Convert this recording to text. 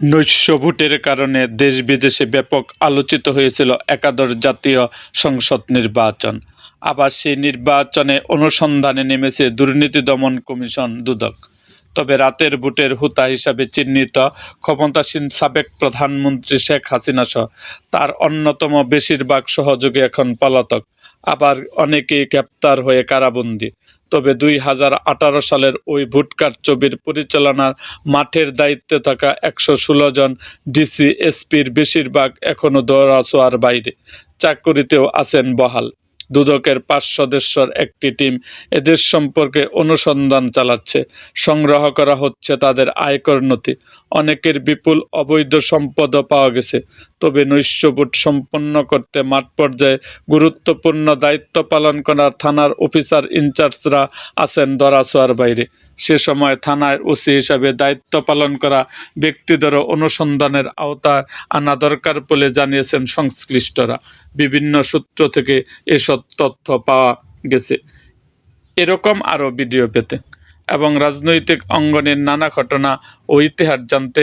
নৈশ ভোটের কারণে দেশ বিদেশে ব্যাপক আলোচিত হয়েছিল একাদশ জাতীয় সংসদ নির্বাচন। আবার সেই নির্বাচনে অনুসন্ধানে নেমেছে দুর্নীতি দমন কমিশন দুদক। তবে রাতের ভোটের হুতা হিসাবে চিহ্নিত ক্ষমতাসীন সাবেক প্রধানমন্ত্রী শেখ হাসিনা সহ তার অন্যতম বেশিরভাগ সহযোগী এখন পলাতক। আবার অনেকেই গ্রেপ্তার হয়ে কারাবন্দী। তবে দুই হাজার আঠারো সালের ওই ভোটকার ছবির পরিচালনার মাঠের দায়িত্বে থাকা একশো ষোলো জন ডিসি, এসপির বেশিরভাগ এখনও দৌড়াছোয়ার বাইরে। চাকরিতেও আছেন বহাল। দুদকের পাঁচ সদস্যর একটি টিম এদের সম্পর্কে অনুসন্ধান চালাচ্ছে। সংগ্রহ করা হচ্ছে তাদের আয়কর নথি। অনেকের বিপুল অবৈধ সম্পদও পাওয়া গেছে। তবে নৈশ ভোট সম্পন্ন করতে মাঠ পর্যায়ে গুরুত্বপূর্ণ দায়িত্ব পালন করা থানার অফিসার ইনচার্জরা আছেন দরাছোয়ার বাইরে। সে সময় থানায় ওসি হিসাবে দায়িত্ব পালন করা ব্যক্তিদেরও অনুসন্ধানের আওতায় আনা দরকার বলে জানিয়েছেন সংশ্লিষ্টরা। বিভিন্ন সূত্র থেকে এসব তথ্য পাওয়া গেছে। এরকম আরও ভিডিও পেতে এবং রাজনৈতিক অঙ্গনের নানা ঘটনা ও ইতিহাস জানতে